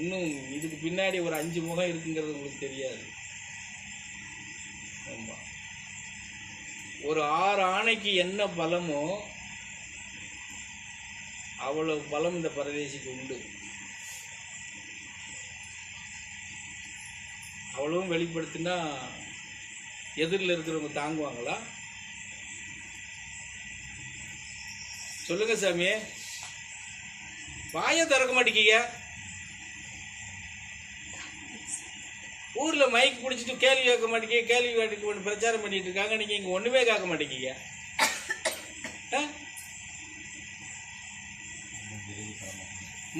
இன்னும் இதுக்கு பின்னாடி ஒரு அஞ்சு முகம் இருக்குங்கிறது உங்களுக்கு தெரியாது. ஆமாம் ஒரு ஆறு ஆணைக்கு என்ன பலமோ அவ்வளவு பலம் இந்த பரதேசிக்கு உண்டு. அவ்வளவும் வெளிப்படுத்தினா எதிரில் இருக்கிறவங்க தாங்குவாங்களா? சொல்லுங்க சாமி வாயை திறக்க மாட்டேங்க ஊர்ல மைக் பிடிச்சிட்டு கேள்வி கேட்க மாட்டேங்க கேள்வி கேட்க பிரச்சாரம் பண்ணிட்டு இருக்காங்க. நீங்க இங்க ஒண்ணுமே கேட்க மாட்டேங்க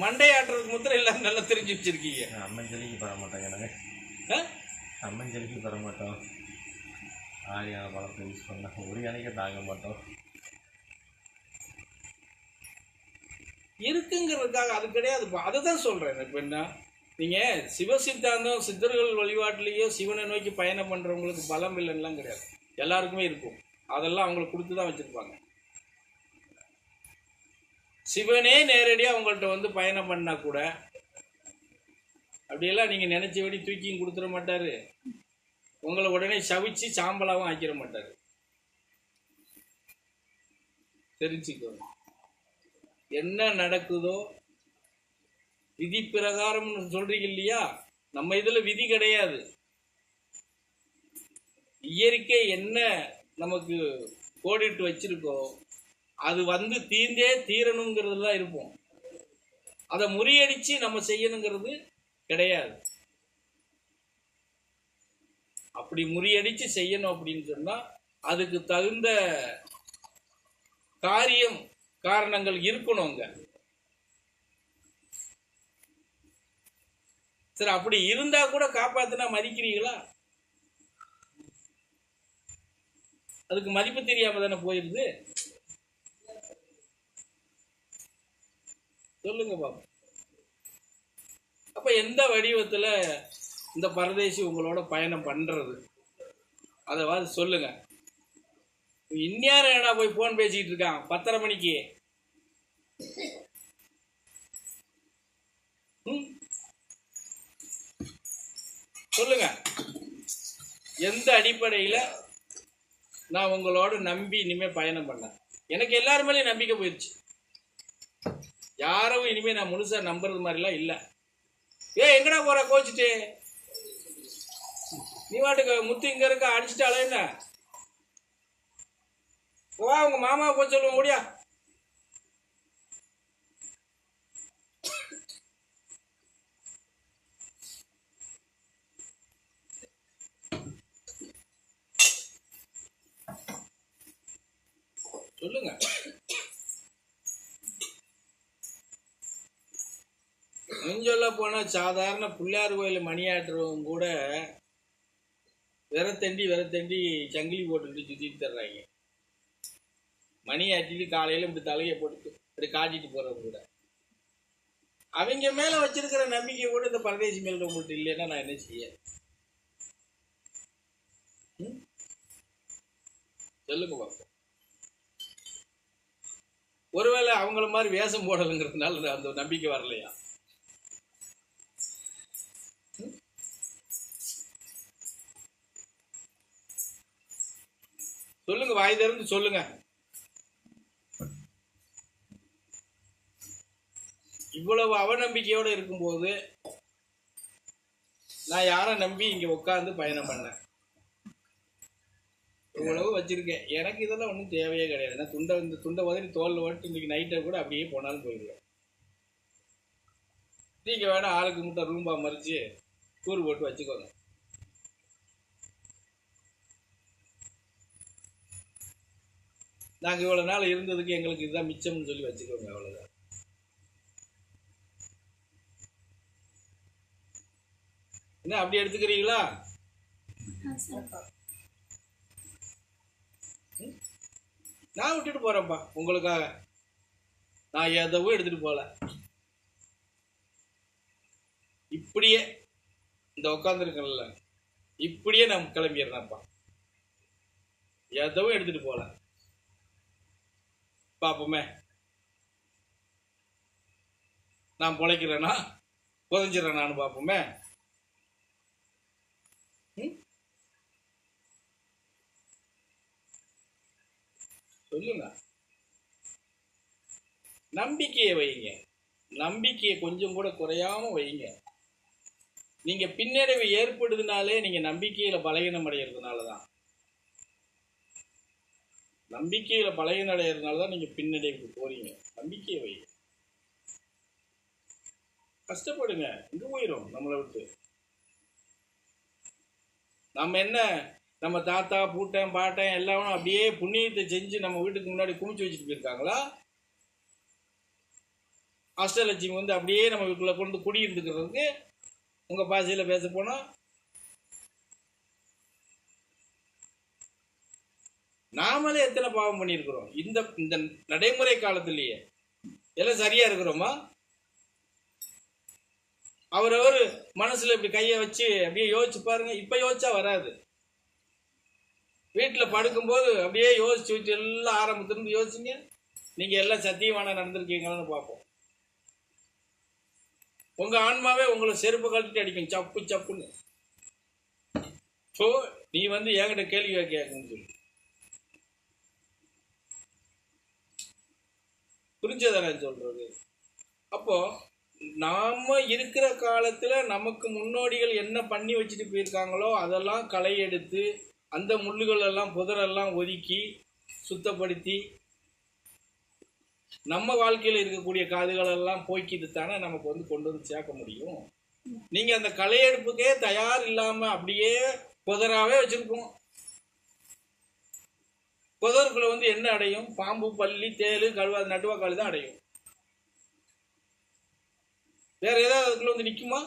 மண்டை ஆட்டுறதுக்கு முத்திரம் எல்லாம் நல்லா தெரிஞ்சு வச்சிருக்கீங்க. அம்மன் ஜலிக்கு பெற நாங்கள் ஆ? அம்மன் ஜலிக்கு பெற மாட்டோம். ஆரியான பழத்தை யூஸ் பண்ணால் ஒரு யானைக்கு தாங்க மாட்டோம். இருக்குங்கிறதுக்காக அது கிடையாது இப்போ அதை தான் சொல்கிறேன் இப்போ என்ன? நீங்கள் சிவ சித்தாந்தம் சித்தர்கள் வழிபாட்டிலேயோ சிவனை நோக்கி பயணம் பண்ணுறவங்களுக்கு பலம் இல்லைன்னுலாம் கிடையாது. எல்லாருக்குமே இருக்கும். அதெல்லாம் அவங்களுக்கு கொடுத்து தான் வச்சுருப்பாங்க. சிவனே நேரடியாக அவங்கள்ட்ட வந்து பயணம் பண்ணால் கூட அப்படியெல்லாம் நீங்கள் நினச்சபடி தூக்கியும் கொடுத்துட மாட்டார். உங்களை உடனே சவிச்சு சாம்பலாகவும் ஆக்கிட மாட்டார். தெரிஞ்சுக்கோங்க. என்ன நடக்குதோ விதி பிரகாரம்னு சொல்றீங்க இல்லையா? நம்ம இதுல விதி கிடையாது. இயற்கை என்ன நமக்கு கோடிட்டு வச்சிருக்கோ அது வந்து தீர்ந்தே தீரணுங்கிறதுல இருப்போம். அதை முறியடிச்சு நம்ம செய்யணுங்கிறது கிடையாது. அப்படி முறியடிச்சு செய்யணும் அப்படின்னு சொன்னா அதுக்கு தகுந்த காரியம் காரணங்கள் இருக்கணும் சரி அப்படி இருந்தா கூட காப்பாத்தினா மதிக்கிறீங்களா? அதுக்கு மதிப்பு தெரியாம தானே போயிருது? சொல்லுங்க பாப்போம் அப்ப எந்த வடிவத்துல இந்த பரதேசி உங்களோட பயணம் பண்றது? அதாவது சொல்லுங்க. இந்நேரம் என்னடா போய் போன் பேசிக்கிட்டு இருக்கான்? பத்தரை மணிக்கு ம்? சொல்லுங்க எந்த அடிப்படையில் நான் உங்களோட நம்பி இனிமேல் பயணம் பண்ணேன் எனக்கு எல்லாரும் மேலேயும் நம்பிக்கை போயிடுச்சு யாரும் இனிமேல் நான் முழுசாக நம்புறது மாதிரிலாம் இல்லை. ஏ எங்கடா போற? கோச்சிட்டு. நீ வாட்டுக்கு முத்து இங்க இருக்க அடிச்சிட்டாலே என்ன? வா உங்க மாமா போய் சொல்லுவோம் முடியா சொல்லுங்க. சொல்ல போனா சாதாரண பிள்ளையார் கோயில் மணியாட்டுறவங்க கூட விரத்தண்டி விரத்தண்டி சங்கிலி போட்டுட்டு சுத்திட்டு தர்றாங்க. மணி ஆட்டிட்டு காலையில இப்படி தலையை போட்டு இப்படி காட்டிட்டு போறவங்க கூட. அவங்க மேல வச்சிருக்கிற நம்பிக்கை கூட இந்த பரதேசி மேல உங்கள்கிட்ட இல்லைன்னா நான் என்ன செய்ய? சொல்லுங்க பாப்போம். ஒருவேளை அவங்கள மாதிரி வேஷம் போடலைங்கிறதுனால அந்த நம்பிக்கை வரலையா? சொல்லுங்க வாய் திறந்து சொல்லுங்க. இவ்வளவு அவநம்பிக்கையோடு இருக்கும்போது நான் யாரை நம்பி இங்கே உட்காந்து பயணம் பண்ணேன்? இவ்வளவு வச்சிருக்கேன். எனக்கு இதெல்லாம் ஒன்றும் தேவையே கிடையாது. நான் துண்டை இந்த துண்டை உதறி தோல் ஓட்டு இன்னைக்கு நைட்டை கூட அப்படியே போனாலும் போயிடுவேன் நீங்க வேணால் ஆளுக்கு முட்டை ரூம்பா மறிச்சு கூறு போட்டு வச்சுக்கோங்க. நாங்கள் இவ்வளோ நாள் இருந்ததுக்கு எங்களுக்கு இதுதான் மிச்சம்னு சொல்லி வச்சுக்கோங்க அவ்வளோதான் என்ன அப்படி எடுத்துக்கிறீங்களா? நான் விட்டுட்டு போறேன்ப்பா உங்களுக்காக. நான் எதவும் எடுத்துட்டு போகல இப்படியே இந்த உட்காந்துருக்கேன்ல இப்படியே நான் கிளம்பிடுறேன்ப்பா. எதவும் எடுத்துட்டு போகல பாப்போமே. நான் பிழைக்கிறேன்னா புதஞ்சிடறேன் நான் பார்ப்போமே சொல்லுங்க. நம்பிக்கையை வைங்க. நம்பிக்கையை கொஞ்சம் கூட குறையாம வைங்க. நீங்க பின்னடைவு ஏற்படுதுனாலே நீங்க நம்பிக்கையில பலகீனம் அடைகிறதுனால தான் நம்பிக்கையில பலகீனம் அடைகிறதுனால தான் நீங்க பின்னடைவுக்கு போறீங்க. நம்பிக்கையை வைங்க. கஷ்டப்படுங்க. இங்கே போயிடும் நம்மளை விட்டு. நம்ம என்ன நம்ம தாத்தா பூட்டன் பாட்டன் எல்லாமே அப்படியே புண்ணியத்தை செஞ்சு நம்ம வீட்டுக்கு முன்னாடி குமிச்சு வச்சுட்டு போயிருக்காங்களா? அஷ்டலட்சுமி வந்து அப்படியே நம்ம வீட்டுக்குள்ளே கொண்டு குடி இருந்துக்கிறதுக்கு உங்க பாஷையில பேச போனா? நாமளே எத்தனை பாவம் பண்ணியிருக்கிறோம்? இந்த இந்த நடைமுறை காலத்திலேயே. எல்லாம் சரியா இருக்கிறோமா? அவரவர் மனசுல இப்படி கையை வச்சு அப்படியே யோசிச்சு பாருங்க. இப்ப யோசிச்சா வராது. வீட்டில் படுக்கும்போது அப்படியே யோசிச்சு வச்சு எல்லாம் ஆரம்பத்திலிருந்து யோசிங்க. நீங்கள் எல்லாம் சத்தியமான நடந்திருக்கீங்களான்னு பார்ப்போம். உங்கள் ஆன்மாவே உங்களை செருப்பு கழட்டி அடிக்கும். சப்பு சப்புன்னு. ஸோ நீ வந்து என்கிட்ட கேள்வி கேட்கணும்னு சொல்லி. புரிஞ்சதா நான் சொல்றது? அப்போ நாம இருக்கிற காலத்துல நமக்கு முன்னோடிகள் என்ன பண்ணி வச்சுட்டு போயிருக்காங்களோ அதெல்லாம் களை எடுத்து அந்த முள்ளுகள் எல்லாம் புதரெல்லாம் ஒதுக்கி சுத்தப்படுத்தி நம்ம வாழ்க்கையில் இருக்கக்கூடிய காதுகள் எல்லாம் போய்க்கிட்டு தானே நமக்கு வந்து கொண்டு வந்து சேர்க்க முடியும். நீங்க அந்த களையெடுப்புக்கே தயார் இல்லாம அப்படியே புதராகவே வச்சிருக்கோம் புதருக்குள்ள வந்து என்ன அடையும்? பாம்பு பள்ளி தேளு கழுவாது நட்டுவாக்காளி தான் அடையும். வேற ஏதாவது அதுக்குள்ள வந்து நிற்குமா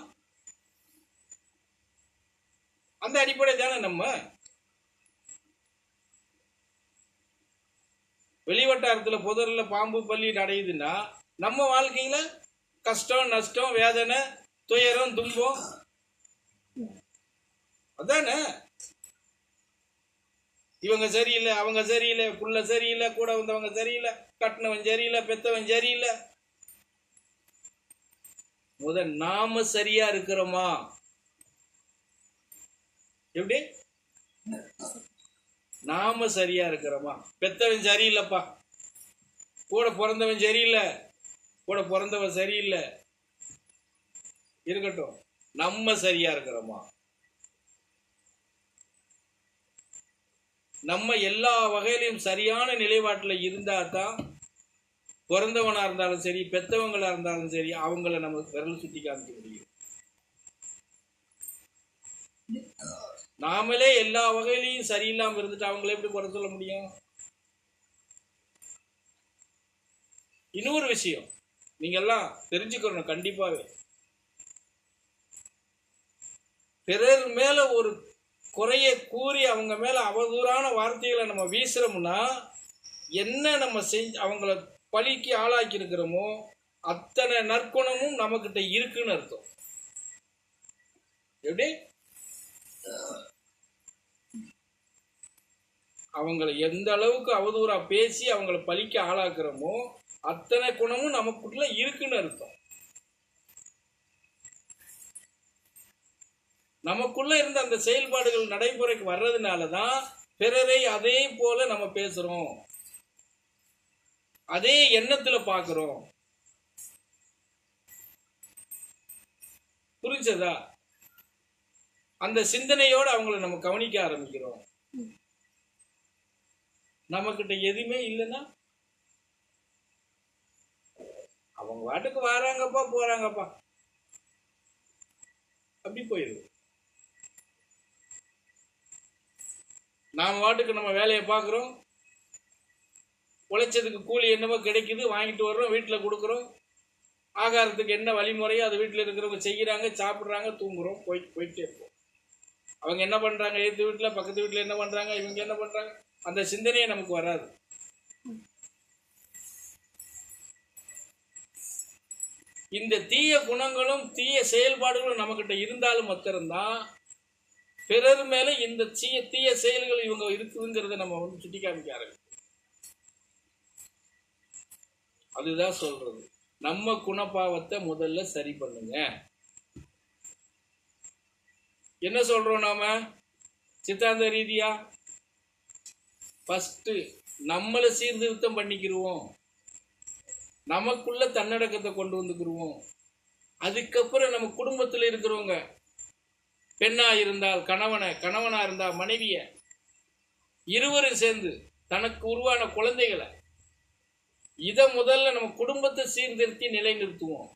அந்த அடிப்படை தானே நம்ம வெளிவட்டாரத்துல புதரில் பாம்பு பள்ளி அடையுதுன்னா நம்ம வாழ்க்கையில் கஷ்டம் நஷ்டம் வேதனை துயரம் துன்பம் அதானே? இவங்க சரியில்லை அவங்க சரியில்லை புள்ள சரியில்லை கூட வந்தவங்க சரியில்லை கட்டினவன் சரியில்லை பெத்தவன் சரியில்லை. முத நாம சரியா இருக்கிறோமா? எப்படி? நாம சரியா இருக்கிறோமா? பெத்தவன் சரியில்லைப்பா. கூட பிறந்தவன் சரியில்லை. கூட பிறந்தவன் சரியில்லை. இருக்கட்டும். நம்ம சரியா இருக்கிறோமா? நம்ம எல்லா வகையிலையும் சரியான நிலைப்பாட்டில் இருந்தா தான் பிறந்தவனாக இருந்தாலும் சரி பெத்தவங்களாக இருந்தாலும் சரி அவங்கள நம்ம விரல் சுட்டி காமிக்க முடியும். நாமளே எல்லா வகையிலையும் சரியில்லாமல் இருந்துட்டு அவங்கள எப்படி குறை சொல்ல முடியும்? இன்னொரு விஷயம். நீங்க எல்லாம் தெரிஞ்சுக்கணும் கண்டிப்பாகவே பிறர் மேல ஒரு குறைய கூறி அவங்க மேல அவதூறான வார்த்தைகளை நம்ம வீசுறோம்னா என்ன நம்ம செஞ்சு அவங்கள பழிக்கு ஆளாக்கி இருக்கிறோமோ அத்தனை நற்குணமும் நம்மக்கிட்ட இருக்குன்னு அர்த்தம். எப்படி? அவங்களை எந்த அளவுக்கு அவதூறா பேசி அவங்கள பழிக்க ஆளாக்குறோமோ அத்தனை குணமும் நமக்குள்ள இருக்குன்னு அர்த்தம். நமக்குள்ள இருந்த அந்த செயல்பாடுகள் நடைமுறைக்கு வர்றதுனால தான் பிறரை அதே போல நம்ம பேசுறோம். அதே எண்ணத்துல பாக்குறோம். புரிஞ்சதா? அந்த சிந்தனையோட அவங்கள நம்ம கவனிக்க ஆரம்பிக்கிறோம். நம்மகிட்ட எதுவுமே இல்லைன்னா அவங்க வாட்டுக்கு வராங்கப்பா போகிறாங்கப்பா அப்படி போயிடுது. நாம் வாட்டுக்கு நம்ம வேலையை பார்க்குறோம். உழைச்சதுக்கு கூலி என்னவோ கிடைக்குது வாங்கிட்டு வர்றோம் வீட்டில் கொடுக்குறோம். ஆகாரத்துக்கு என்ன வழிமுறையோ அது வீட்டில் இருக்கிறவங்க செய்கிறாங்க சாப்பிட்றாங்க தூங்குறோம் போய் போயிட்டே இருப்போம். அவங்க என்ன பண்ணுறாங்க எதிர்த்து வீட்டில் பக்கத்து வீட்டில் என்ன பண்ணுறாங்க இவங்க என்ன பண்ணுறாங்க அந்த சிந்தனையே நமக்கு வராது. இந்த தீய குணங்களும் தீய செயல்பாடுகளும் நம்மக்கிட்ட இருந்தாலும் மாத்திரம்தான் பிறர் மேல இந்த தீய தீய செயல்கள் இவங்க இருக்குதுங்கிறத நம்ம வந்து சுட்டி காமிக்க ஆரம்பிக்கும் அதுதான் சொல்றது. நம்ம குணபாவத்தை முதல்ல சரி பண்ணுங்க. என்ன சொல்றோம் நாம? சித்தாந்த ரீதியா? ஃபஸ்ட்டு நம்மளை சீர்திருத்தம் பண்ணிக்கிருவோம். நமக்குள்ள தன்னடக்கத்தை கொண்டு வந்துக்கிடுவோம் அதுக்கப்புறம் நம்ம குடும்பத்தில் இருக்கிறவங்க பெண்ணாக இருந்தால் கணவனை கணவனா இருந்தால் மனைவியை இருவரும் சேர்ந்து தனக்கு உருவான குழந்தைகளை இதை முதல்ல நம்ம குடும்பத்தை சீர்திருத்தி நிலைநிறுத்துவோம்.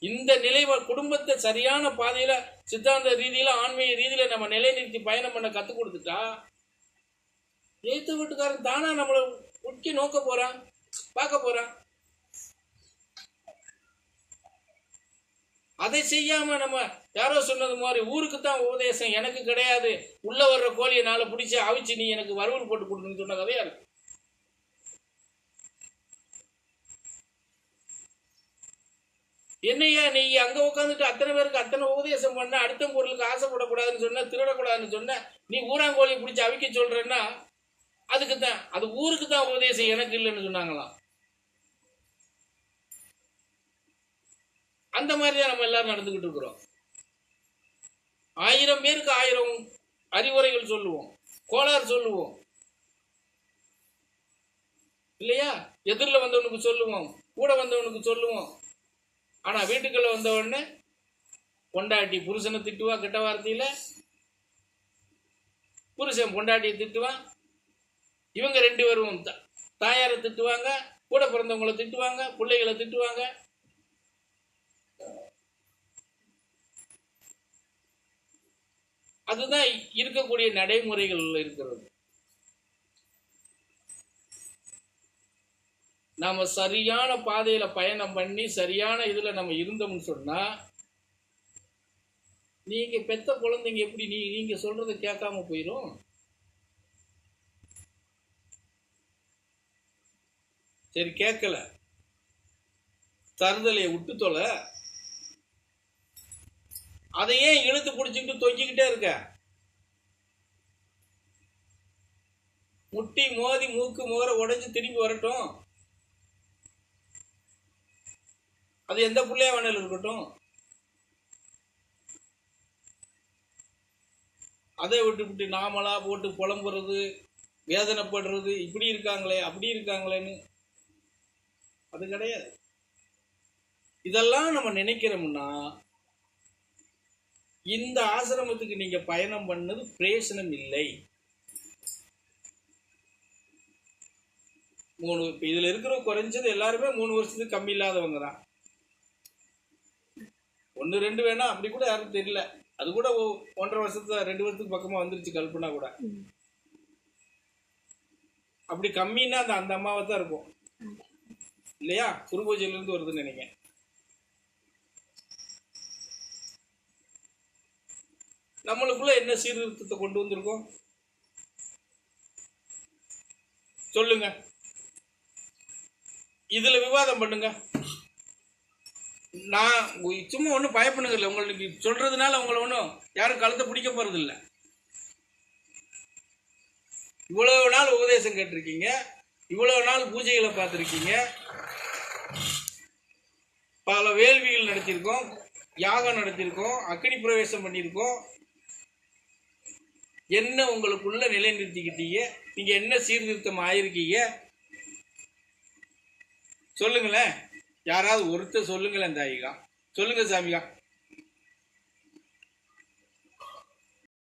இந்த நிலை குடும்பத்தை சரியான பாதையில சித்தாந்த ரீதியில ஆன்மீக ரீதியில நம்ம நிலைநிறுத்தி பயணம் பண்ண கற்றுக் கொடுத்துட்டா ஏத்து வீட்டுக்காரன் தானா நம்மளை உட்கி நோக்க போறான் பார்க்க போறான். அதை செய்யாம நம்ம யாரோ சொன்னது மாதிரி ஊருக்கு தான் உபதேசம் எனக்கு கிடையாது. உள்ள வர்ற கோழியை நாளை பிடிச்சி அவிச்சு நீ எனக்கு வறுவல் போட்டு கொடுக்குன்னு சொன்ன கதையா இருக்கு. என்னையா நீ அங்க உட்காந்துட்டு அத்தனை பேருக்கு அத்தனை உபதேசம் பண்ண அடுத்த பொருளுக்கு ஆசைப்படக்கூடாதுன்னு சொன்ன திருடக்கூடாதுன்னு சொன்ன நீ ஊராங்கோழியை பிடிச்சி அவிக்க சொல்றேன்னா அதுக்கு தான் அது ஊருக்கு தான் உபதேசம். எனக்கு இல்லைன்னு சொன்னாங்களாம். அந்த மாதிரி தான் நம்ம எல்லாரும் நடந்துக்கிட்டு இருக்கிறோம். ஆயிரம் பேருக்கு ஆயிரம் அறிவுரைகள் சொல்லுவோம். கோளாறு சொல்லுவோம். இல்லையா? எதிரில் வந்தவனுக்கு சொல்லுவோம். கூட வந்தவனுக்கு சொல்லுவோம். ஆனால் வீட்டுக்குள்ள வந்த உடனே பொண்டாட்டி புருஷனை திட்டுவா கெட்ட வார்த்தையில்? புருஷன் பொண்டாட்டியை திட்டுவான். இவங்க ரெண்டு பேரும் தான் தாயாரை திட்டுவாங்க கூட பிறந்தவங்களை திட்டுவாங்க பிள்ளைகளை திட்டுவாங்க. அதுதான் இருக்கக்கூடிய நடைமுறைகள் இருக்கிறது. நாம சரியான பாதையில பயணம் பண்ணி சரியான இதுல நம்ம இருந்தோம்னு சொன்னா நீங்க பெத்த குழந்தைங்க எப்படி நீ நீங்க சொல்றதை கேட்காம போயிரும். சரி கேட்கல. தருதலையை விட்டு தொலை. அதை ஏன் இழுத்து பிடிச்சிக்கிட்டு தொங்கிக்கிட்டே இருக்க? முட்டி மோதி மூக்கு முகர உடைஞ்சு திரும்பி வரட்டும். அது எந்த பிள்ளையா வேணாலும் இருக்கட்டும். அதை விட்டு விட்டு நாமளா போட்டு புலம்புறது வேதனைப்படுறது இப்படி இருக்காங்களே அப்படி இருக்காங்களேன்னு அது கிடையாது. இதெல்லாம் நம்ம நினைக்கிறோம்னா இந்த ஆசிரமத்துக்கு நீங்க பயணம் பண்ணது பிரயோசனம் இல்லை. மூணு இப்ப இதுல இருக்கிற குறைஞ்சது எல்லாருமே மூணு வருஷத்துக்கு கம்மி இல்லாதவங்க தான். ஒன்று ரெண்டு வேணா அப்படி கூட யாரும் தெரியல. அது கூட ஒன்றரை வருஷத்துல ரெண்டு வருஷத்துக்கு பக்கமா வந்துருச்சு கல்பனா கூட. அப்படி கம்மின்னா அந்த அந்த அம்மாவை தான் இருக்கும் இல்லையா? குரு இருந்து வருதுன்னு நினைக்கிறேன். நம்மளுக்குள்ள என்ன சீர்திருத்தத்தை கொண்டு வந்திருக்கோம்? சொல்லுங்க. இதுல விவாதம் பண்ணுங்க. நான் சும்மா ஒன்றும் பயப்படுங்க இல்லை. உங்களுக்கு சொல்றதுனால உங்களை ஒன்றும் யாரும் கழுத்தை பிடிக்க போறது இல்லை. இவ்வளவு நாள் உபதேசம் கேட்டிருக்கீங்க. இவ்வளவு நாள் பூஜைகளை பார்த்துருக்கீங்க. பல வேள்விகள் நடத்தியிருக்கோம் யாகம் நடத்தியிருக்கோம் அக்னி பிரவேசம் பண்ணியிருக்கோம். என்ன உங்களுக்குள்ள நிலைநிறுத்திக்கிட்டீங்க? நீங்க என்ன சீர்திருத்தம் ஆயிருக்கீங்க? சொல்லுங்களேன். யாராவது ஒருத்தர் சொல்லுங்களேன் தாயிகா. சொல்லுங்க சாமிகா.